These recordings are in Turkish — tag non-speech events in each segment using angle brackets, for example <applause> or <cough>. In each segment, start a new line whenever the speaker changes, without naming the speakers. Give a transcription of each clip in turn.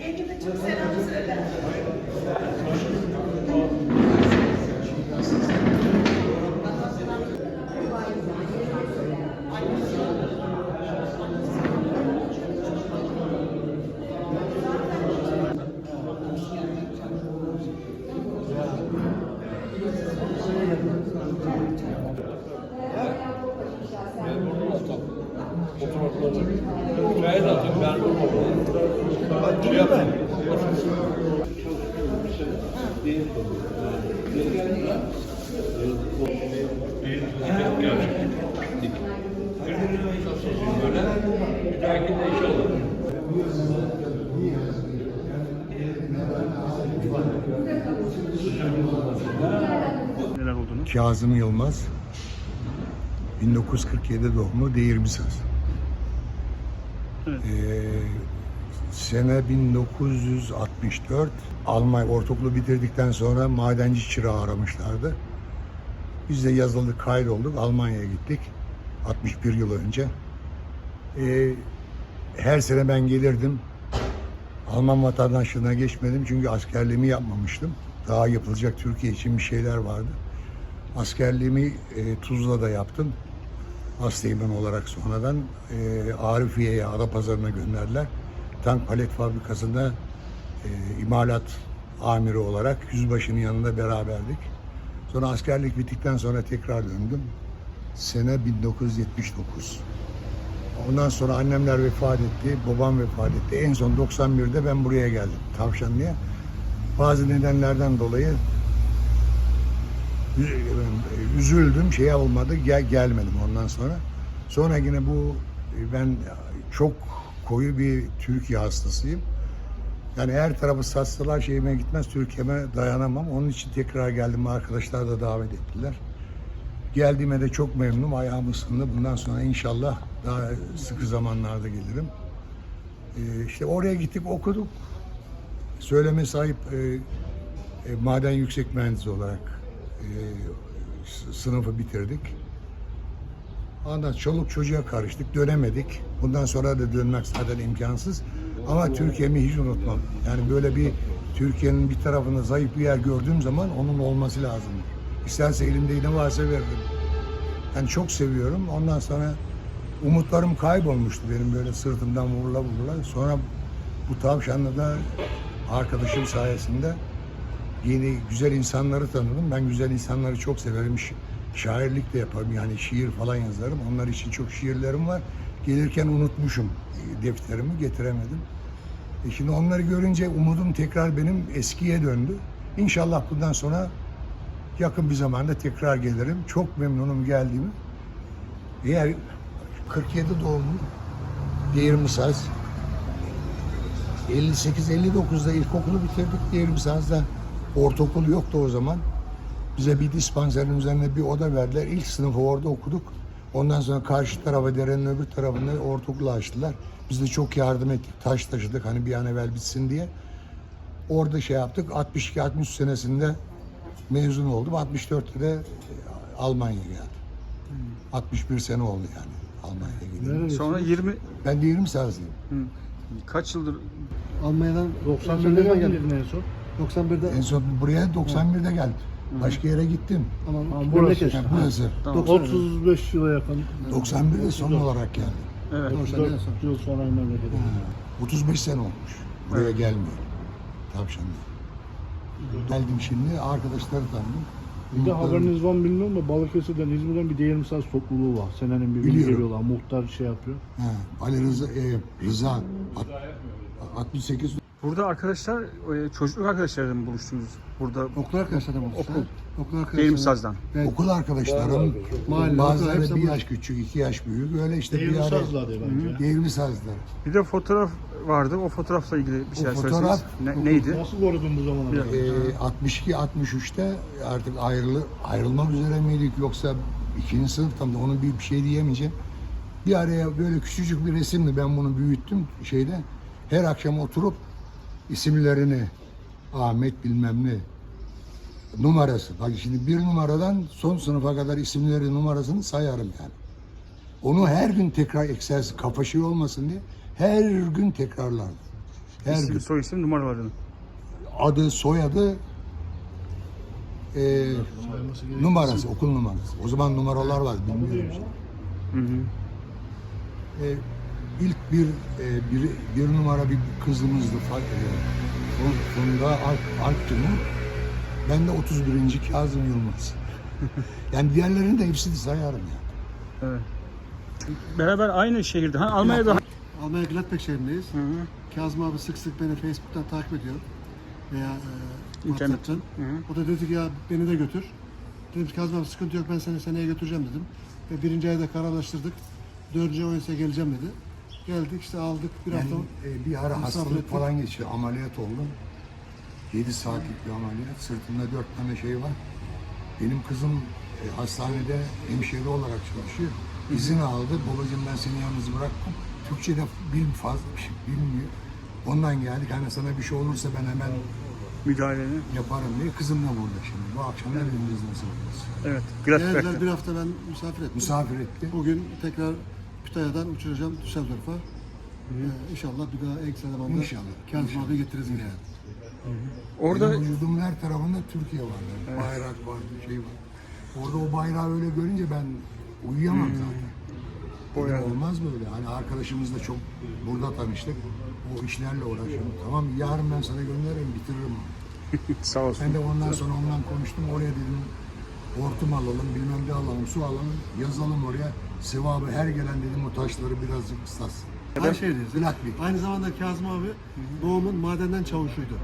Yengeme çok selam söyle.
Hikaye.
Kazım Yılmaz 1947 doğumlu Değirmisaz.
Evet.
Ee, sene 1964 Almanya ortaokulu bitirdikten sonra madenci çırağı aramışlardı. Biz de yazılı kaydolduk. Almanya'ya gittik. 61 yıl önce. Ee, her sene ben gelirdim. Alman vatandaşlığına geçmedim çünkü askerliğimi yapmamıştım. Daha yapılacak Türkiye için bir şeyler vardı. Askerliğimi e, Tuzla'da yaptım. Asteğmen olarak sonradan e, Arifiye'ye, Adapazarı'na gönderdiler. Tank palet fabrikasında e, imalat amiri olarak yüzbaşının yanında beraberdik. Sonra askerlik bittikten sonra tekrar döndüm. Sene 1979. Ondan sonra annemler vefat etti, babam vefat etti. En son 91'de ben buraya geldim Tavşanlı'ya. Bazı nedenlerden dolayı üzüldüm, şey olmadı, gel, gelmedim ondan sonra. Sonra yine bu ben çok koyu bir Türkiye hastasıyım. Yani her tarafı satsalar şeyime gitmez, Türkiye'me dayanamam. Onun için tekrar geldim, arkadaşlar da davet ettiler. Geldiğime de çok memnunum, ayağım ısındı. Bundan sonra inşallah daha sıkı zamanlarda gelirim. Ee, işte oraya gittik, okuduk. Söyleme sahip e, e, maden yüksek mühendisi olarak e, s- sınıfı bitirdik. Ondan çoluk çocuğa karıştık, dönemedik. Bundan sonra da dönmek zaten imkansız. Ama Türkiye'mi hiç unutmam. Yani böyle bir Türkiye'nin bir tarafında zayıf bir yer gördüğüm zaman onun olması lazım. İsterse elimde ne varsa veririm. Yani çok seviyorum. Ondan sonra umutlarım kaybolmuştu benim böyle sırtımdan vurula vurula. Sonra bu tavşanlıda arkadaşım sayesinde yeni güzel insanları tanıdım. Ben güzel insanları çok severim. Şairlik de yaparım yani şiir falan yazarım. Onlar için çok şiirlerim var. Gelirken unutmuşum e, defterimi getiremedim. E şimdi onları görünce umudum tekrar benim eskiye döndü. İnşallah bundan sonra yakın bir zamanda tekrar gelirim. Çok memnunum geldiğimi. Eğer 47 doğumlu Değirmisaz 58-59'da ilkokulu bitirdik Değirmisaz'da. Ortaokul yoktu o zaman. Bize bir dispanserin üzerine bir oda verdiler. İlk sınıfı orada okuduk. Ondan sonra karşı tarafa derenin öbür tarafında ortaokulu açtılar. Biz de çok yardım ettik. Taş taşıdık hani bir an evvel bitsin diye. Orada şey yaptık. 62-63 senesinde mezun oldum. 64'te de Almanya'ya geldim. 61 sene oldu yani Almanya'ya gidelim.
Sonra 20
Ben de 20 sazlıyım.
kaç yıldır
Almanya'dan
91'de
mi
geldin
geldin?
en son.
91'de
En son buraya 91'de geldim. Başka yere gittim.
ama
Tamam,
memleket.
burası.
Yani burası.
Tamam.
35 yıla yakın.
91'de son olarak geldim.
Evet.
94
4 yıl sonra memlekete.
35 sene olmuş. Buraya gelmiyor. Tavşanlı. Geldim şimdi arkadaşları tanıdım.
Bir de haberiniz var mı bilmiyorum da Balıkesir'den İzmir'den bir Değirmisaz topluluğu var. Senenin bir günü
Biliyorum.
geliyorlar. Muhtar şey yapıyor.
He, Ali Rıza, e, Rıza at- 68
Burada arkadaşlar e, çocukluk arkadaşlarıyla mı buluştunuz? Burada
Okul arkadaşlarım oldu.
Okul.
Okul arkadaşlarım.
Değirmisaz'dan.
Evet.
okul arkadaşlarım,
Mahalle,
bazıları
okul, hepsi
bir yaş küçük, iki yaş büyük. Öyle işte bir ara
Değirmisazlar diye bence.
Değirmi sazlar.
Bir de fotoğraf vardı. O fotoğrafla ilgili bir şeyler
fotoğraf-
söyleseniz. Ne, neydi?
Nasıl korudun bu zamana kadar?
Ee, 62-63'te artık ayrılı, ayrılmak üzere miydik yoksa ikinci sınıfta mı onu bir, bir şey diyemeyeceğim. Bir araya böyle küçücük bir resimdi ben bunu büyüttüm şeyde. Her akşam oturup isimlerini Ahmet bilmem ne numarası. Bak şimdi bir numaradan son sınıfa kadar isimleri numarasını sayarım yani. Onu her gün tekrar egzersiz kafa şey olmasın diye her gün tekrarlardım. Her
İsim,
gün.
soy isim, numaralarını.
Adı, soyadı, e, numarası, okul numarası. O zaman numaralar var, bilmiyorum.
Hı hı.
E, ilk bir, e, bir, bir numara bir kızımızdı. Funda Alp, Alp Timur. Ben de 31. Kazım Yılmaz. <laughs> yani diğerlerini de hepsini sayarım ya.
Evet. Beraber aynı şehirde. Ha, Almanya'da.
Almanya Gladbeck şehrindeyiz.
Hı hı.
Kazım abi sık sık beni Facebook'tan takip ediyor. Veya e. WhatsApp'tan.
Hı hı.
O da dedi ki ya beni de götür. Dedim ki Kazım abi sıkıntı yok ben seni seneye götüreceğim dedim. Ve birinci ayda kararlaştırdık. Dördüncü ay ise geleceğim dedi. Geldik işte aldık bir
Ben
hafta.
e, bir ara hastalık
ettik.
falan geçiyor. Ameliyat oldum. 7 saatlik bir ameliyat. Sırtımda 4 tane şey var. Benim kızım e, hastanede hemşire olarak çalışıyor. İzin aldı. Babacığım ben seni yalnız bıraktım. Türkçe de bil fazla bir şey bilmiyor. Ondan geldik. Hani sana bir şey olursa ben hemen
Müdahaleni.
yaparım diye. Kızım da burada şimdi. Bu akşam da evimiz nasıl olursa.
Evet.
Geldiler
Gladbeck'te.
bir hafta ben misafir ettim.
Misafir etti.
Bugün tekrar Kütahya'dan uçuracağım Düsseldorf'a. Ee, inşallah bir daha en kısa zamanda
İnşallah.
Kazım abi getiririz yine.
Orada
Benim vücudumun her tarafında Türkiye var. Yani. Bayrak var, bir şey var. Orada o bayrağı öyle görünce ben uyuyamam zaten. Dedim,
yani.
olmaz böyle. Hani arkadaşımızla çok burada tanıştık. O işlerle uğraşıyorum. Tamam yarın ben sana gönderirim, bitiririm. <laughs>
sağ olsun.
Ben de ondan sonra ondan konuştum. Oraya dedim hortum alalım, bilmem ne alalım, su alalım, yazalım oraya. Sevabı her gelen dedim o taşları birazcık ıslatsın.
Aynı şehirdeyiz.
Gladbeck.
Aynı zamanda Kazım abi babamın madenden çavuşuydu.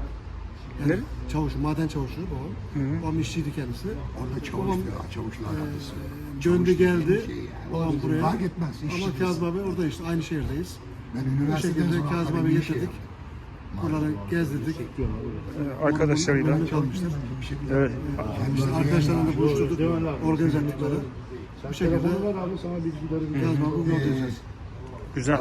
Yani
Ne?
Çavuş, maden çavuşu babam. Babam işçiydi kendisi.
Orada çavuş,
Babam,
çavuşla alakası. var.
Döndü
dediğin
geldi.
şey yani.
Babam buraya.
Fark etmez.
Ama
işçi
Kazım abi orada işte aynı şehirdeyiz.
Ben
Bu
üniversiteden
şekilde
sonra
Kazım abi
akademiye şey
getirdik.
yaptım.
Buraları gezdirdik.
Ee, Arkadaşlarıyla.
Bir şekilde
Evet.
İşte arkadaşlarla da buluşturduk. Organize ettikleri. Bu şekilde
Telefonu ver abi sana bilgileri
abi yol diyeceğiz.
Güzel.